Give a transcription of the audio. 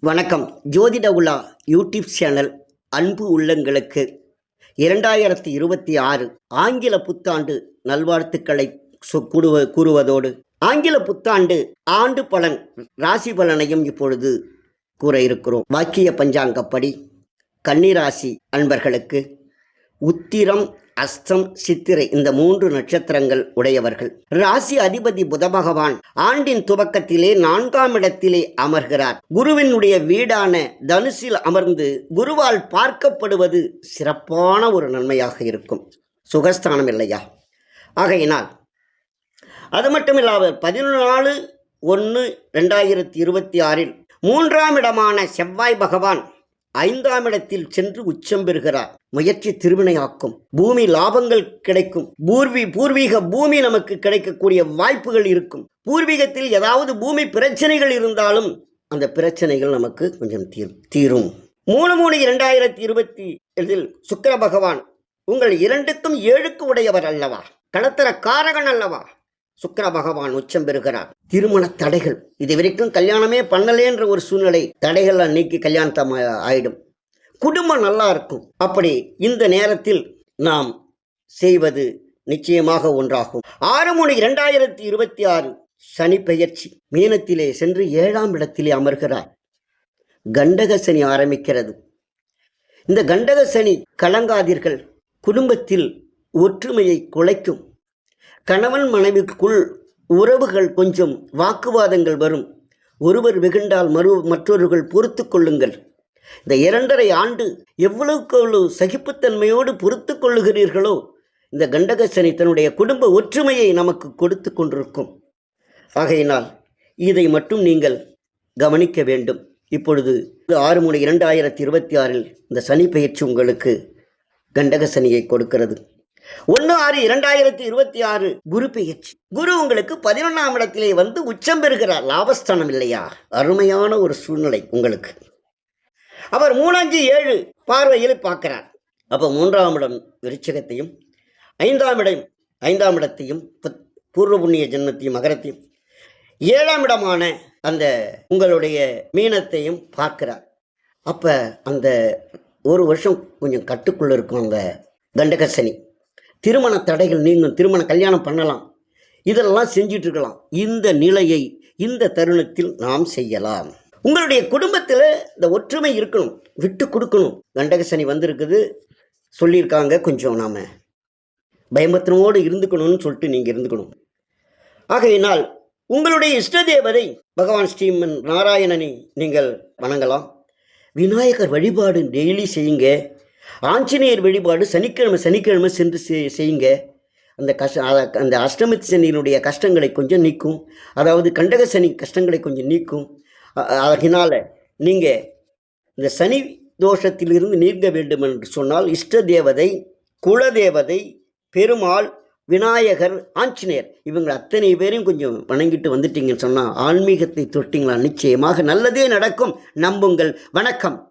வணக்கம். ஜோதிட உலா யூடியூப் சேனல் அன்பு உள்ளங்களுக்கு இரண்டாயிரத்தி இருபத்தி ஆறு ஆங்கில புத்தாண்டு நல்வாழ்த்துக்களை சொ- கூறுவதோடு ஆங்கில புத்தாண்டு ஆண்டு பலன் ராசி பலனையும் இப்பொழுது கூற இருக்கிறோம். வாக்கிய பஞ்சாங்கப்படி கன்னிராசி அன்பர்களுக்கு உத்திரம் அஸ்தம் சித்திரை இந்த மூன்று நட்சத்திரங்கள் உடையவர்கள். ராசி அதிபதி புத பகவான் ஆண்டின் துவக்கத்திலே நான்காம் இடத்திலே அமர்கிறார். குருவினுடைய வீடான தனுசில் அமர்ந்து குருவால் பார்க்கப்படுவது சிறப்பான ஒரு நன்மையாக இருக்கும். சுகஸ்தானம் இல்லையா? ஆகையினால் அது மட்டும் இல்லாமல் பதினாலு ஒன்று ரெண்டாயிரத்தி இருபத்தி ஆறில் மூன்றாம் இடமான செவ்வாய் பகவான் ஐந்தாம் இடத்தில் சென்று உச்சம் பெறுகிறார். முயற்சி திருவினையாக்கும். பூமி லாபங்கள் கிடைக்கும். பூர்வி பூர்வீக பூமி நமக்கு கிடைக்கக்கூடிய வாய்ப்புகள் இருக்கும். பூர்வீகத்தில் ஏதாவது பூமி பிரச்சனைகள் இருந்தாலும் அந்த பிரச்சனைகள் நமக்கு கொஞ்சம் தீர் தீரும். மூணு மூணு இரண்டாயிரத்தி இருபத்தி இதில் சுக்கர பகவான் உங்கள் இரண்டுக்கும் ஏழுக்கு உடையவர் அல்லவா? களத்திர காரகன் அல்லவா? சுக்கர பகவான் உச்சம் பெறுகிறார். திருமண தடைகள். இது வரைக்கும் கல்யாணமே பண்ணலேன்ற ஒரு சூழ்நிலை தடைகள்லாம் நீக்கி கல்யாணத்தம் ஆயிடும். குடும்பம் நல்லா இருக்கும். அப்படி இந்த நேரத்தில் நாம் செய்வது நிச்சயமாக ஒன்றாகும். ஆறு மூணு இரண்டாயிரத்தி இருபத்தி ஆறு சனி பெயர்ச்சி. மீனத்திலே சென்று ஏழாம் இடத்திலே அமர்கிறார். கண்டக சனி ஆரம்பிக்கிறது. இந்த கண்டக சனி கலங்காதீர்கள். குடும்பத்தில் ஒற்றுமையை குலைக்கும். கணவன் மனைவிக்குள் உறவுகள் கொஞ்சம் வாக்குவாதங்கள் வரும். ஒருவர் வெகுண்டால் மறு மற்றொருவர்கள் பொறுத்து கொள்ளுங்கள். இந்த இரண்டரை ஆண்டு எவ்வளவுக்கு எவ்வளவு சகிப்புத்தன்மையோடு பொறுத்து கொள்ளுகிறீர்களோ இந்த கண்டகசனி தன்னுடைய குடும்ப ஒற்றுமையை நமக்கு கொடுத்து கொண்டிருக்கும். ஆகையினால் இதை மட்டும் நீங்கள் கவனிக்க வேண்டும். இப்பொழுது ஆறு மூணு இரண்டாயிரத்தி இருபத்தி ஆறில் இந்த சனி பயிற்சி உங்களுக்கு கண்டக சனியை கொடுக்கிறது. ஒன்று ஆறு இரண்டாயிரத்தி இருபத்தி ஆறு குரு பெயர்ச்சி குரு உங்களுக்கு பதினொன்றாம் இடத்திலே வந்து உச்சம் பெறுகிறார். லாபஸ்தானம் இல்லையா? அருமையான ஒரு சூழ்நிலை உங்களுக்கு. அவர் மூணஞ்சு ஏழு பார்வையில் பார்க்கிறார். அப்போ மூன்றாம் இடம் விருச்சகத்தையும் ஐந்தாம் இடம் ஐந்தாம் இடத்தையும் பூர்வ புண்ணிய ஜென்மத்தையும் மகரத்தையும் ஏழாம் இடமான அந்த உங்களுடைய மீனத்தையும் பார்க்கிறார். அப்போ அந்த ஒரு வருஷம் கொஞ்சம் கட்டுக்குள்ளே இருக்கும் அந்த கண்டகசனி திருமண தடைகள் நீங்கும் திருமண கல்யாணம் பண்ணலாம். இதெல்லாம் செஞ்சிட்டு இருக்கலாம் இந்த நிலையை இந்த தருணத்தில் நாம் செய்யலாம். உங்களுடைய குடும்பத்தில் இந்த ஒற்றுமை இருக்கணும். விட்டு கொடுக்கணும். கண்டக சனி வந்திருக்குது. சொல்லியிருக்காங்க கொஞ்சம் நாம். பயமத்தினோடு இருந்துக்கணும்னு சொல்லிட்டு நீங்கள் இருந்துக்கணும். ஆகையினால் உங்களுடைய இஷ்ட தேவதை பகவான் ஸ்ரீமன் நாராயணனை நீங்கள் வணங்கலாம். விநாயகர் வழிபாடு டெய்லி செய்யுங்க. ஆஞ்சநேயர் வழிபாடு சனிக்கிழமை சனிக்கிழமை சென்று செய்- செய்யுங்க. அந்த கஷ்ட அந்த அஷ்டமி சனியினுடைய கஷ்டங்களை கொஞ்சம் நீக்கும். அதாவது கண்டக சனி கஷ்டங்களை கொஞ்சம் நீக்கும். அதனால் நீங்கள் இந்த சனி தோஷத்திலிருந்து நீங்க வேண்டும் என்று சொன்னால் இஷ்ட தேவதை குலதேவதை பெருமாள் விநாயகர் ஆஞ்சநேயர் இவங்க அத்தனை பேரையும் கொஞ்சம் வணங்கிட்டு வந்துட்டீங்கன்னு சொன்னால் ஆன்மீகத்தை தொட்டிங்களா? நிச்சயமாக நல்லதே நடக்கும். நம்புங்கள். வணக்கம்.